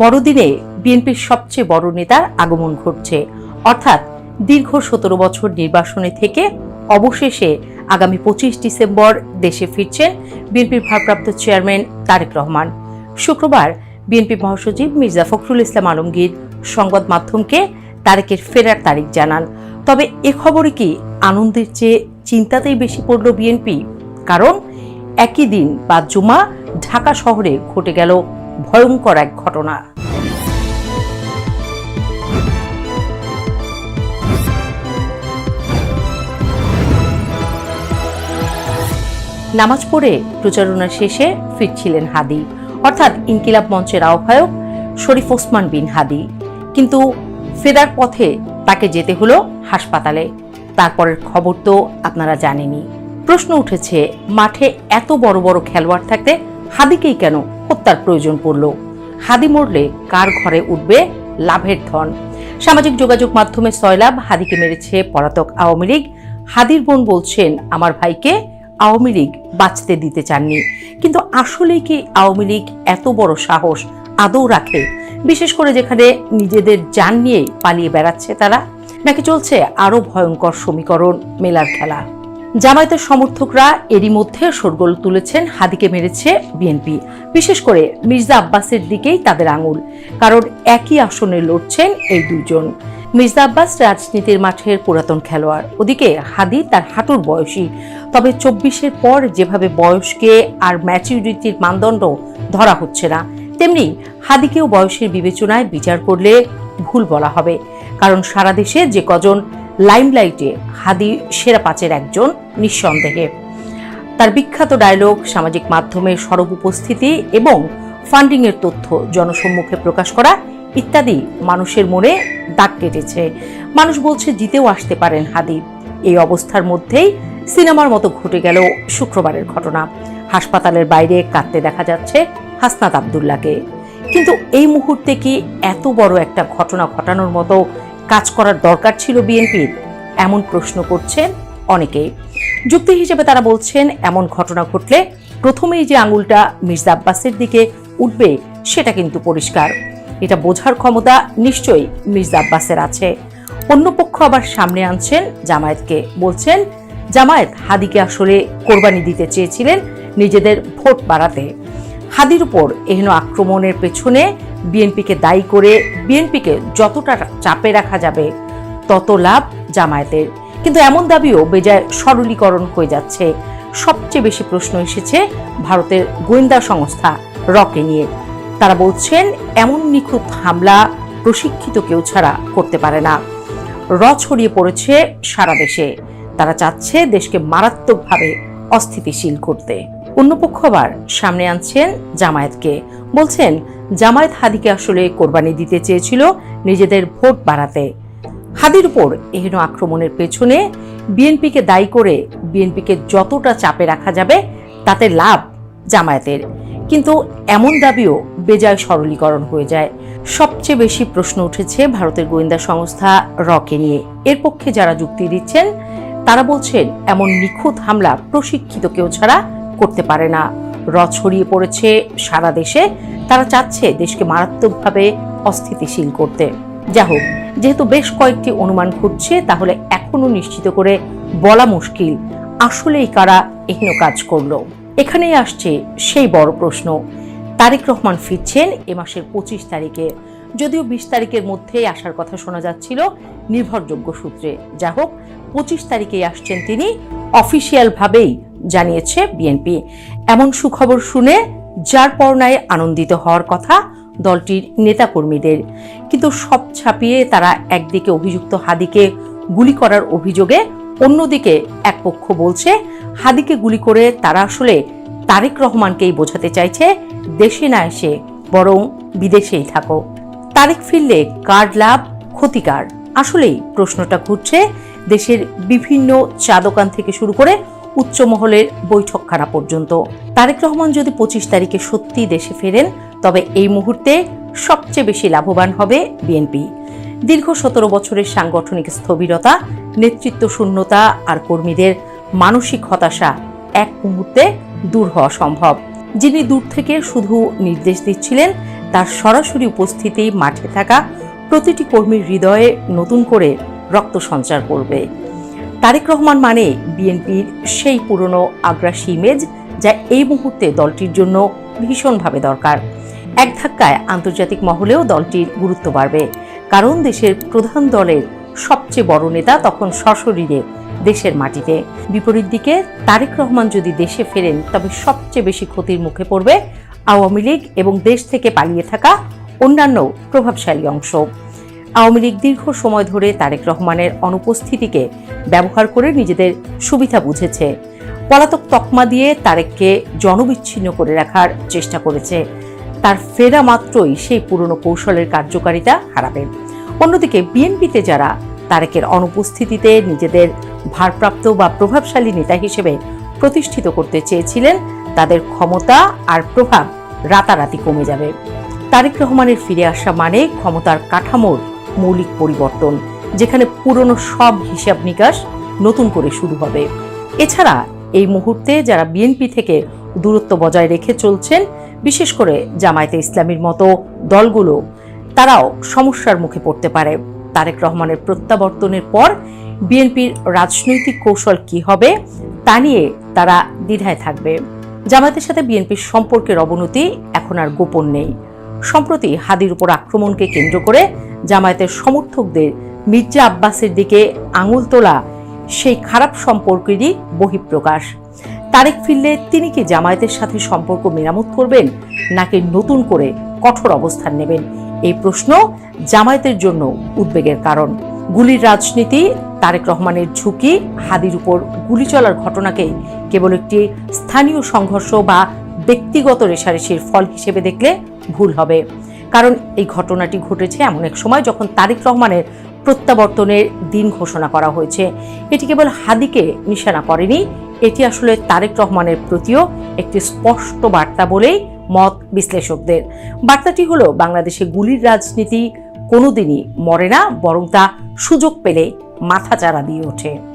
বড়দিনে বিএনপির সবচেয়ে বড় নেতার আগমন ঘটছে। অর্থাৎ দীর্ঘ সতেরো বছর নির্বাসনে থেকে অবশেষে আগামী পঁচিশ ডিসেম্বর দেশে ফিরছেন বিএনপির ভারপ্রাপ্ত চেয়ারম্যান তারেক রহমান। শুক্রবার বিএনপি মহাসচিব মির্জা ফখরুল ইসলাম আলমগীর সংবাদ মাধ্যমকে তারেকের ফেরার তারিখ জানান। তবে এ খবরে কি আনন্দের চেয়ে চিন্তাতেই বেশি পড়ল বিএনপি? কারণ একই দিন বা জুমা ঢাকা শহরে ঘটে গেল ভয়ঙ্কর এক ঘটনা। নামাজ পড়ে প্রচারণা শেষে ফিরছিলেন হাদি, অর্থাৎ ইনকিলাব মঞ্চের আহ্বায়ক শরীফ ওসমান বিন হাদি। কিন্তু ফেরার পথে তাকে যেতে হলো হাসপাতালে। তারপরের খবর তো আপনারা জানেনই। প্রশ্ন উঠেছে, মাঠে এত বড় বড় খেলোয়াড় থাকতে হাদিকেই কেন হত্যার প্রয়োজন পড়ল। হাদি মরলে কার ঘরে উঠবে লাভের ধন? সামাজিক যোগাযোগ মাধ্যমে সয়লাভ হাদিকে মেরেছে পলাতক আওয়ামী লীগ। হাদির বোন বলছেন, আমার ভাইকে আওয়ামী লীগ বাঁচতে দিতে চাননি। কিন্তু আসলেই কি আওয়ামী লীগ এত বড় সাহস আদৌ রাখে? বিশেষ করে যেখানে নিজেদের যান নিয়ে পালিয়ে বেড়াচ্ছে তারা? নাকি চলছে আরও ভয়ঙ্কর সমীকরণ মেলার খেলা? জামায়াতের সমর্থকরা এরই মধ্যে শোরগোল তুলেছেন, হাদিকে মেরেছে বিএনপি। বিশেষ করে মির্জা আব্বাসের দিকেই তাদের আঙুল, কারণ একই আসনে লড়ছেন এই দুজন মির্জা আব্বাস রাজনীতির মাঠের পুরাতন খেলোয়াড়, ওদিকে হাদি তার হাঁটুর বয়সী। তবে চব্বিশের পর যেভাবে বয়সকে আর ম্যাচিউরিটির মানদণ্ড ধরা হচ্ছে না, তেমনি হাদিকেও বয়সের বিবেচনায় বিচার করলে ভুল বলা হবে, কারণ সারা দেশে যে কজন লাইমলাইটে হাদি সেরা পাঁচের একজন নিঃসন্দেহে। তার বিখ্যাত ডায়লগ, সামাজিক মাধ্যমে সরব উপস্থিতি এবং ফান্ডিং এর তথ্য জনসম্মুখে প্রকাশ করা ইত্যাদি মানুষের মনে দাগ কেটেছে। মানুষ বলছে জিতেও আসতে পারেন হাদি। এই অবস্থার মধ্যেই সিনেমার মতো ঘটে গেল শুক্রবারের ঘটনা। হাসপাতালের বাইরে কাঁদতে দেখা যাচ্ছে হাসনাত আবদুল্লাকে কিন্তু এই মুহূর্তে কি এত বড় একটা ঘটনা ঘটানোর মতো কাজ করার দরকার ছিল বিএনপির এমন প্রশ্ন করছেন অনেকেই যুক্তি হিসেবে তারা বলছেন, এমন ঘটনা ঘটলে প্রথমেই যে আঙুলটা মির্জা আব্বাসের দিকে উঠবে, সেটা কিন্তু পরিষ্কার। এটা বোঝার ক্ষমতা নিশ্চয়ই মির্জা আব্বাসের আছে। অন্য পক্ষ আবার সামনে আনছেন জামায়াতকে। বলছেন, জামায়াত হাদিকে আসলে কোরবানি দিতে চেয়েছিলেন নিজেদের ভোট বাড়াতে। হাদির উপর এহেন আক্রমণের পেছনে বিএনপিকে দায়ী করে বিএনপিকে যতটা চাপে রাখা যাবে, তত লাভ জামায়াতের। কিন্তু এমন দাবিও বেজায় সরলীকরণ হয়ে যাচ্ছে। সবচেয়ে বেশি প্রশ্ন এসেছে ভারতের গোয়েন্দা সংস্থা রকে নিয়ে। তারা বলছেন, এমন নিখুঁত হামলা প্রশিক্ষিত কেউ ছাড়া করতে পারে না। র ছড়িয়ে পড়েছে সারা দেশে। তারা চাচ্ছে দেশকে মারাত্মকভাবে অস্থিতিশীল করতে। অন্য পক্ষ আবার সামনে আনছেন জামায়াতকে। বলছেন, জামায়াত হাদিকে আসলে কোরবানি দিতে চেয়েছিল নিজেদের ভোট বাড়াতে। হাদির উপর এহেন আক্রমণের পেছনে বিএনপিকে দায়ী করে বিএনপিকে যতটা চাপে রাখা যাবে, তাতে লাভ জামায়াতের। কিন্তু এমন দাবিও বেজায় সরলীকরণ হয়ে যায়। সবচেয়ে বেশি প্রশ্ন উঠেছে ভারতের গোয়েন্দা সংস্থা রকে নিয়ে। এর পক্ষে যারা যুক্তি দিচ্ছেন, তারা বলছেন, এমন নিখুঁত হামলা প্রশিক্ষিত কেউ ছাড়া করতে পারে না। র ছড়িয়ে পড়েছে সারা দেশে। তারা চাচ্ছে দেশকে মারাত্মকভাবে অস্থিতিশীল করতে। যা হোক, যেহেতু বেশ কয়েকটি অনুমান ঘটছে তাহলে এখনও নিশ্চিত করে বলা মুশকিল, আসলেই কারা এহেন কাজ করল। এখানেই আসছে সেই বড় প্রশ্ন। তারেক রহমান ফিরছেন এ মাসের পঁচিশ তারিখে। যদিও বিশ তারিখের মধ্যেই আসার কথা শোনা যাচ্ছিল নির্ভরযোগ্য সূত্রে। যা হোক, পঁচিশ তারিখেই আসছেন তিনি। অফিসিয়ালভাবেই জানিয়েছে বিএনপি এমন সুখবর শুনে যার পরনায় আনন্দিত হওয়ার কথা দলটির নেতাকর্মীদের। কিন্তু সব ছাপিয়ে তারা একদিকে অভিযুক্ত হাদিকে গুলি করার অভিযোগে অন্যদিকে এক পক্ষ বলছে, হাদিকে গুলি করে তারা আসলে তারেক রহমানকেই বোঝাতে চাইছে, দেশে না এসে বরং বিদেশেই থাকো। তারেক ফিরলে কার লাভ? ক্ষতিকার। আসলেই প্রশ্নটা ঘুরছে দেশের বিভিন্ন চা দোকান থেকে শুরু করে উচ্চ মহলের বৈঠকখানা পর্যন্ত। তারেক রহমান যদি পঁচিশ তারিখে সত্যি দেশে ফেরেন, তবে এই মুহূর্তে সবচেয়ে বেশি লাভবান হবে বিএনপি। দীর্ঘ সতেরো বছরের সাংগঠনিক স্থবিরতা, নেতৃত্ব শূন্যতা আর কর্মীদের মানসিক হতাশা এক মুহূর্তে দূর হওয়া সম্ভব। যিনি দূর থেকে শুধু নির্দেশ দিচ্ছিলেন, তার সরাসরি উপস্থিতি মাঠে থাকা প্রতিটি কর্মীর হৃদয়ে নতুন করে রক্ত সঞ্চার করবে। তারেক রহমান মানে বিএনপির সেই পুরনো আগ্রাসী ইমেজ যা এই মুহূর্তে দলটির জন্য ভীষণভাবে দরকার। এক ধাক্কায় আন্তর্জাতিক মহলেও দলটির গুরুত্ব বাড়বে। কারণ দেশের প্রধান দলের সবচেয়ে বড় নেতা তখন সশরীরে, দেশের মাটিতে। বিপরীত দিকে তারেক রহমান যদি দেশে ফেরেন, তবে সবচেয়ে বেশি ক্ষতির মুখে পড়বে আওয়ামী লীগ এবং দেশ থেকে পালিয়ে থাকা অন্যান্য প্রভাবশালী অংশ। আওয়ামী লীগ দীর্ঘ সময় ধরে তারেক রহমানের অনুপস্থিতিকে ব্যবহার করে নিজেদের সুবিধা বুঝেছে। পলাতক তকমা দিয়ে তারেককে জনবিচ্ছিন্ন করে রাখার চেষ্টা করেছে। তার ফেরা মাত্রই সেই পুরনো কৌশলের কার্যকারিতা হারাবে। অন্যদিকে বিএনপিতে যারা তারেকের অনুপস্থিতিতে নিজেদের ভারপ্রাপ্ত বা প্রভাবশালী নেতা হিসেবে প্রতিষ্ঠিত করতে চেয়েছিলেন, তাদের ক্ষমতা আর প্রভাব রাতারাতি কমে যাবে। তারেক রহমানের ফিরে আসা মানে ক্ষমতার কাঠামোর মৌলিক পরিবর্তন, যেখানে পুরনো সব হিসাব নিকাশ নতুন করে শুরু হবে। এছাড়া এই মুহূর্তে যারা বিএনপি থেকে দূরত্ব বজায় রেখে চলছেন, বিশেষ করে জামায়াতে ইসলামীর মতো দলগুলো, তারাও সমস্যার মুখে পড়তে পারে। তারেক রহমানের প্রত্যাবর্তনের পর বিএনপির রাজনৈতিক কৌশল কি হবে, তা নিয়ে তারা দ্বিধায় থাকবে। জামায়াতের সাথে বিএনপির সম্পর্কের অবনতি এখন আর গোপন নেই। সম্প্রতি হাদির উপর আক্রমণকে কেন্দ্র করে জামায়াতের সমর্থকদের মির্জা আব্বাসের দিকে আঙুল তোলা সেই খারাপ সম্পর্কেরই বহিঃপ্রকাশ। তারেক ফিরলে তিনি কি জামায়াতের সাথে সম্পর্ক মেরামত করবেন নাকি নতুন করে কঠোর অবস্থান নেবেন? এই প্রশ্ন জামায়াতের জন্য উদ্বেগের কারণ। গুলির রাজনীতি, তারেক রহমানের ঝুঁকি, হাদির উপর গুলি চলার ঘটনাকে কেবল একটি স্থানীয় সংঘর্ষ বা ব্যক্তিগত রেশারেশির ফল হিসেবে দেখলে ভুল হবে। কারণ এই ঘটনাটি ঘটেছে এমন এক সময় যখন তারেক রহমানের প্রত্যাবর্তনের দিন ঘোষণা করা হয়েছে। এটি কেবল হাদিকে নিশানা করেনি, এটি আসলে তারেক রহমানের প্রতিও একটি স্পষ্ট বার্তা বলেই মত বিশ্লেষকদের। বার্তাটি হলো, বাংলাদেশে গুলির রাজনীতি কোনোদিনই মরে না, বরং তা সুযোগ পেলে মাথাচাড়া দিয়ে ওঠে।